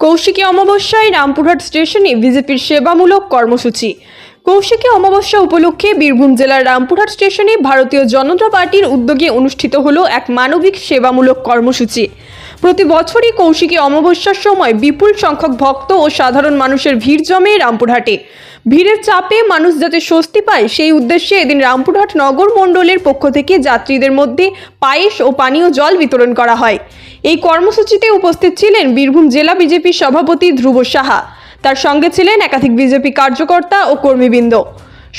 কৌশিকী অমাবস্যায় রামপুরহাট স্টেশনে বিজেপির সেবামূলক কর্মসূচি। কৌশিকী অমাবস্যা উপলক্ষে বীরভূম জেলার রামপুরহাট স্টেশনে ভারতীয় জনতা পার্টির উদ্যোগে অনুষ্ঠিত হল এক মানবিক সেবামূলক কর্মসূচি। প্রতি বছরই কৌশিকী অমাবস্যার সময় বিপুল সংখ্যক ভক্ত ও সাধারণ মানুষের ভিড় জমে রামপুরহাটে। ভিড়ের চাপে মানুষ যাতে স্বস্তি পায়, সেই উদ্দেশ্যে এদিন রামপুরহাট নগর মণ্ডলের পক্ষ থেকে যাত্রীদের মধ্যে পায়েস ও পানীয় জল বিতরণ করা হয়। এই কর্মসূচিতে উপস্থিত ছিলেন বীরভূম জেলা বিজেপির সভাপতি ধ্রুব সাহা। তার সঙ্গে ছিলেন একাধিক বিজেপি কার্যকর্তা ও কর্মীবৃন্দ।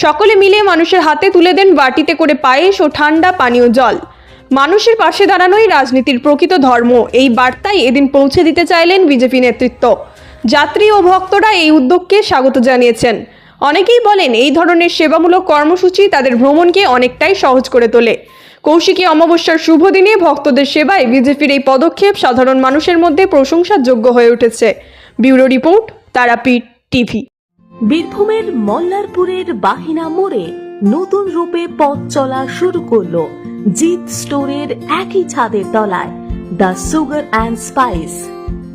সকলে মিলে মানুষের হাতে তুলে দেন বাটিতে করে পায়েস ও ঠান্ডা পানীয় জল। মানুষের পাশে দাঁড়ানোই রাজনীতির প্রকৃত ধর্ম, এই বার্তাই এদিন পৌঁছে দিতে চাইলেন বিজেপি নেতৃত্ব। যাত্রী ও ভক্তরা এই উদ্যোগকে স্বাগত জানিয়েছেন। অনেকেই বলেন এই ধরনের সেবামূলক কর্মসূচি তাদের ভ্রমণকে অনেকটাই সহজ করে তোলে। কৌশিকী অমাবস্যার শুভ দিনে ভক্তদের সেবায় বিজেপির এই পদক্ষেপ সাধারণ মানুষের মধ্যে প্রশংসার যোগ্য হয়ে উঠেছে। Bureau report, Tarapith TV. বীরভূমের মল্লারপুরের বাহিনা মোড়ে নতুন রূপে পথ চলা শুরু করল জিৎ স্টোরের একই ছাদের তলায়, দ্য সুগার অ্যান্ড স্পাইস।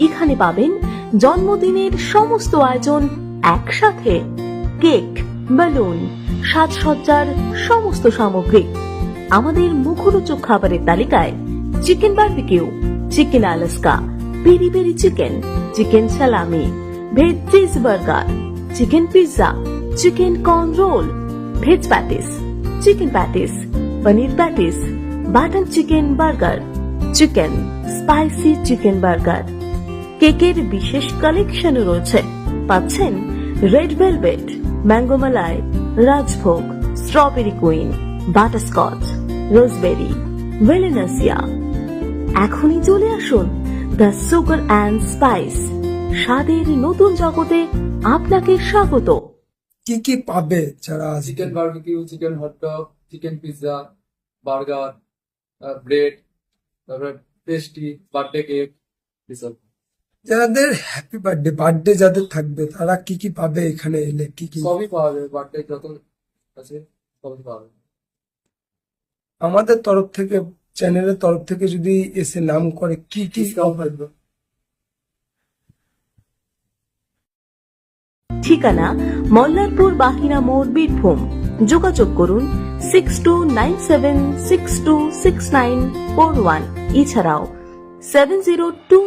এখানে পাবেন জন্মদিনের সমস্ত আয়োজন একসাথে। কেক, বেলুন, সাজসজ্জার সমস্ত সামগ্রী আমাদের মুখরোচক খাবারের তালিকায়। Chicken barbecue, chicken Alaska, peri peri chicken chicken salami, veg cheese burger, chicken pizza, chicken corn roll, veg patties, chicken patties, paneer patties, butter chicken burger, chicken spicy chicken burger. কেকের বিশেষ কালেকশনও রয়েছে। পাচ্ছেন red velvet mango malai rajbhog strawberry queen butterscotch roseberry Valencia এখনই চলে আসুন the sugar and spice স্বাদের নতুন জগতে আপনাকে স্বাগত। কি কি পাবে যারা chicken barbecue chicken hot dog chicken pizza burger bread তারপরে পেস্ট্রি বার্থডে কেক এসব যাদের হ্যাপি বার্থডে বার্থডে যাদের থাকবে তারা কি কি পাবে এখানে এলে? কি কি? সবই পাওয়া যাবে বার্থডে যত আছে সবই পাওয়া যাবে আমাদের তরফ থেকে চ্যানেলের তরফ থেকে যদি এসে নাম করে কি কি থাকবে। ঠিকানা মল্লারপুর বাহিনা মোড় বীরভূম। যোগাযোগ করুন six two nine seven six two six nine four one এছাড়াও সেভেন জিরো টু